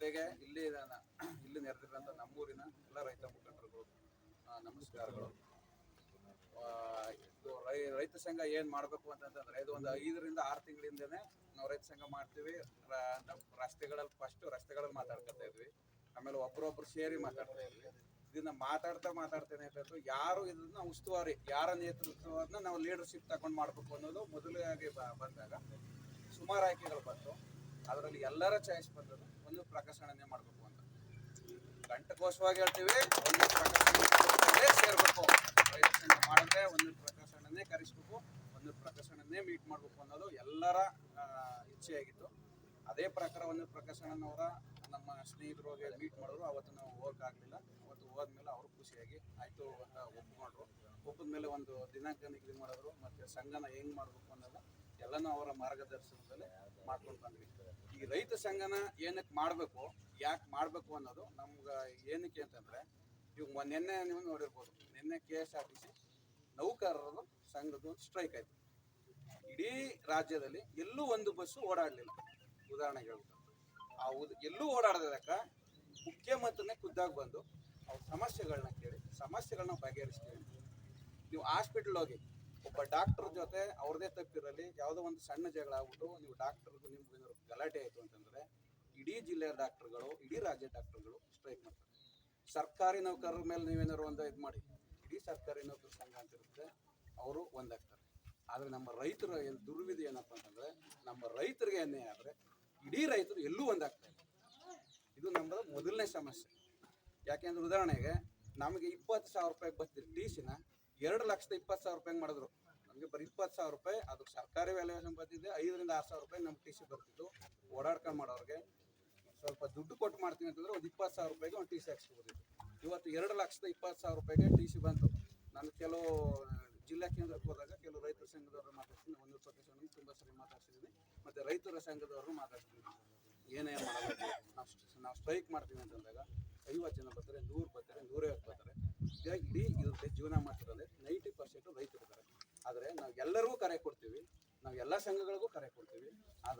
ಜೊತೆಗೆ ಇಲ್ಲಿ ಇಲ್ಲಿ ನೆರೆದಿರುವಂತ ನಮ್ಮೂರಿನ ಎಲ್ಲ ರೈತ ಮುಖಂಡರುಗಳು ನಮಸ್ಕಾರಗಳು. ಇದು ರೈ- ರೈತ ಸಂಘ ಏನ್ ಮಾಡ್ಬೇಕು ಅಂತಂದ್ರೆ ಇದು ಒಂದು ಐದರಿಂದ ಆರು ತಿಂಗಳಿಂದನೇ ನಾವು ರೈತ ಸಂಘ ಮಾಡ್ತೀವಿ. ರಸ್ತೆಗಳಲ್ಲಿ ಫಸ್ಟ್ ರಸ್ತೆಗಳಲ್ಲಿ ಮಾತಾಡ್ಕೊತಾ ಇದ್ವಿ. ಆಮೇಲೆ ಒಬ್ರೊಬ್ರು ಸೇರಿ ಮಾತಾಡ್ತಾ ಇದ್ವಿ. ಇದನ್ನ ಮಾತಾಡ್ತಾ ಮಾತಾಡ್ತೇನೆ ಅಂತ ಯಾರು ಇದನ್ನ ಉಸ್ತುವಾರಿ, ಯಾರ ನೇತೃತ್ವವನ್ನ ನಾವು ಲೀಡರ್ಶಿಪ್ ತಗೊಂಡ್ ಮಾಡ್ಬೇಕು ಅನ್ನೋದು ಮೊದಲಾಗಿ ಬಂದಾಗ ಸುಮಾರು ಆಯ್ಕೆಗಳು ಬಂತು. ಅದರಲ್ಲಿ ಎಲ್ಲರ ಚಾಯ್ಸ್ ಬಂದದ್ದು ಒಂದು ಪ್ರಕಾಶನನೇ ಮಾಡಬೇಕು ಅಂತ. ಕಂಠಕೋಶವಾಗಿ ಹೇಳ್ತೀವಿ, ಒಂದು ಪ್ರಕಾಶನೇ ಸೇರ್ಬೇಕು. ಮಾಡಿದ್ರೆ ಒಂದು ಪ್ರಕಾಶನನೇ ಕರೆಸ್ಬೇಕು, ಒಂದು ಪ್ರಕಾಶನನೇ ಮೀಟ್ ಮಾಡಬೇಕು ಅನ್ನೋದು ಎಲ್ಲರ ಇಚ್ಛೆಯಾಗಿತ್ತು. ಅದೇ ಪ್ರಕಾರ ಒಂದು ಪ್ರಕಾಶನನವರ ನಮ್ಮ ಸ್ನೇಹಿತರು ಮೀಟ್ ಮಾಡಿದ್ರು, ಅವತ್ತು ನಾವು ಹೋಗಕ್ಕಾಗಲಿಲ್ಲ ಅವತ್ತು ಹೋದ್ಮೇಲೆ ಅವರು ಖುಷಿಯಾಗಿ ಆಯ್ತು ಅಂತ ಒಪ್ಕೊಂಡ್ರು. ಒಪ್ಪಿದ್ಮೇಲೆ ಒಂದು ದಿನಾಂಕ ನಿಗದಿ ಮಾಡಿದ್ರು, ಮತ್ತೆ ಸಂಘನ ಹೆಂಗ್ ಮಾಡ್ಬೇಕು ಅನ್ನೋದು ಎಲ್ಲನೂ ಅವರ ಮಾರ್ಗದರ್ಶನದಲ್ಲಿ ಮಾಡ್ಕೊಂಡು ಬಂದ್ವಿ. ಈ ರೈತ ಸಂಘನ ಏನಕ್ಕೆ ಮಾಡಬೇಕು, ಯಾಕೆ ಮಾಡಬೇಕು ಅನ್ನೋದು ನಮ್ಗೆ ಏನಕ್ಕೆ ಅಂತಂದ್ರೆ ಇವಾಗ ನಿನ್ನೆ ನೀವು ನೋಡಿರ್ಬೋದು, ನಿನ್ನೆ K S R T C ನೌಕರರದು ಸಂಘದ ಸ್ಟ್ರೈಕ್ ಆಯ್ತು. ಇಡೀ ರಾಜ್ಯದಲ್ಲಿ ಎಲ್ಲೂ ಒಂದು ಬಸ್ಸು ಓಡಾಡಲಿಲ್ಲ. ಉದಾಹರಣೆಗೆ ಹೇಳ್ಬೇಕು. ಆ ಉದ್, ಎಲ್ಲೂ ಓಡಾಡದಕ್ಕ ಮುಖ್ಯಮಂತ್ರಿನೇ ಖುದ್ದಾಗಿ ಬಂದು ಅವ್ರ ಸಮಸ್ಯೆಗಳನ್ನ ಕೇಳಿ ಸಮಸ್ಯೆಗಳನ್ನ ಬಗೆಹರಿಸ್ತೀವಿ ನೀವು ಹಾಸ್ಪಿಟ್ಲ್ ಹೋಗಿ ಒಬ್ಬ ಡಾಕ್ಟರ್ ಜೊತೆ ಅವ್ರದೇ ತಪ್ಪಿರಲಿ ಯಾವುದೋ ಒಂದು ಸಣ್ಣ ಜಗಳ ಆಗ್ಬಿಟ್ಟು ನೀವು ಡಾಕ್ಟರ್ಗೂ ನಿಮ್ಗೆ ಗಲಾಟೆ ಆಯಿತು ಅಂತಂದ್ರೆ ಇಡೀ ಜಿಲ್ಲೆಯ ಡಾಕ್ಟರ್ಗಳು ಇಡೀ ರಾಜ್ಯ ಡಾಕ್ಟರ್ಗಳು ಸ್ಟ್ರೈಕ್ ಮಾಡ್ತಾರೆ. ಸರ್ಕಾರಿ ನೌಕರರ ಮೇಲೆ ನೀವೇನಾದ್ರು ಒಂದು ಇದು ಮಾಡಿ, ಇಡೀ ಸರ್ಕಾರಿ ನೌಕರ ಸಂಘ ಅಂತ ಇರುತ್ತೆ, ಅವರು ಒಂದಾಗ್ತಾರೆ. ಆದರೆ ನಮ್ಮ ರೈತರ ಏನು ದುರ್ವಿಧಿ ಏನಪ್ಪ ಅಂತಂದ್ರೆ, ನಮ್ಮ ರೈತರಿಗೆ ಅನ್ಯಾಯ ಆದರೆ ಇಡೀ ರೈತರು ಎಲ್ಲೂ ಒಂದಾಗ್ತಾರೆ ಇದು ನಮ್ಮದು ಮೊದಲನೇ ಸಮಸ್ಯೆ. ಯಾಕೆಂದ್ರೆ ಉದಾಹರಣೆಗೆ ನಮಗೆ ಇಪ್ಪತ್ತು ಸಾವಿರ ರೂಪಾಯಿ ಬರ್ತಿತ್ತು ಟಿ ಸಿನ ಎರಡು ಲಕ್ಷದ ಇಪ್ಪತ್ತು ಸಾವಿರ ರೂಪಾಯಿ ಮಾಡಿದ್ರು? ನಮಗೆ ಬರೀ ಇಪ್ಪತ್ತು ಸಾವಿರ ರೂಪಾಯಿ, ಅದು ಸರ್ಕಾರಿ ವ್ಯಾಲ್ಯೂಯೇಷನ್ ಬರ್ತಿದ್ದೆ ಐದರಿಂದ ಆರು ಸಾವಿರ ರೂಪಾಯಿ ನಮ್ಮ ಟಿ ಸಿ ಬರ್ತಿತ್ತು. ಓಡಾಡ್ಕೊಂಡು ಮಾಡೋರಿಗೆ ಸ್ವಲ್ಪ ದುಡ್ಡು ಕೊಟ್ಟು ಮಾಡ್ತೀನಿ ಅಂತಂದ್ರೆ ಒಂದು ಇಪ್ಪತ್ತು ಸಾವಿರ ರೂಪಾಯಿಗೆ ಒಂದು ಟಿ ಸಿ ಹಾಕ್ಸ್ಬೋದಿತ್ತು ಇವತ್ತು ಎರಡು ಲಕ್ಷದ ಇಪ್ಪತ್ತು ಸಾವಿರ ರೂಪಾಯಿಗೆ ಟಿ ಸಿ ಬಂತು. ನಾನು ಕೆಲವು ಜಿಲ್ಲಾ ಕೇಂದ್ರಕ್ಕೆ ಹೋದಾಗ ಕೆಲವು ರೈತರ ಸಂಘದವ್ರು ಮಾತಾಡ್ತೀನಿ ಒಂದು ಪ್ರಕಾಶನ ತುಂಬ ಸರಿ ಮಾತಾಡ್ಸಿದ್ದೀನಿ, ಮತ್ತು ರೈತರ ಸಂಘದವ್ರನ್ನ ಮಾತಾಡ್ತೀನಿ ಏನೇ ಮಾಡಬೇಕು ನಾವು ನಾವು ಸ್ಟ್ರೈಕ್ ಮಾಡ್ತೀವಿ ಅಂತಂದಾಗ ಐವತ್ತು ಜನ ಬರ್ತಾರೆ, ನೂರು ಆದರೆ ನಾವು ಎಲ್ಲರಿಗೂ ಕರೆ ಕೊಡ್ತೀವಿ. ನಾವು ಎಲ್ಲ ಸಂಘಗಳಿಗೂ ಕರೆ ಕೊಡ್ತೀವಿ. ಆದರೆ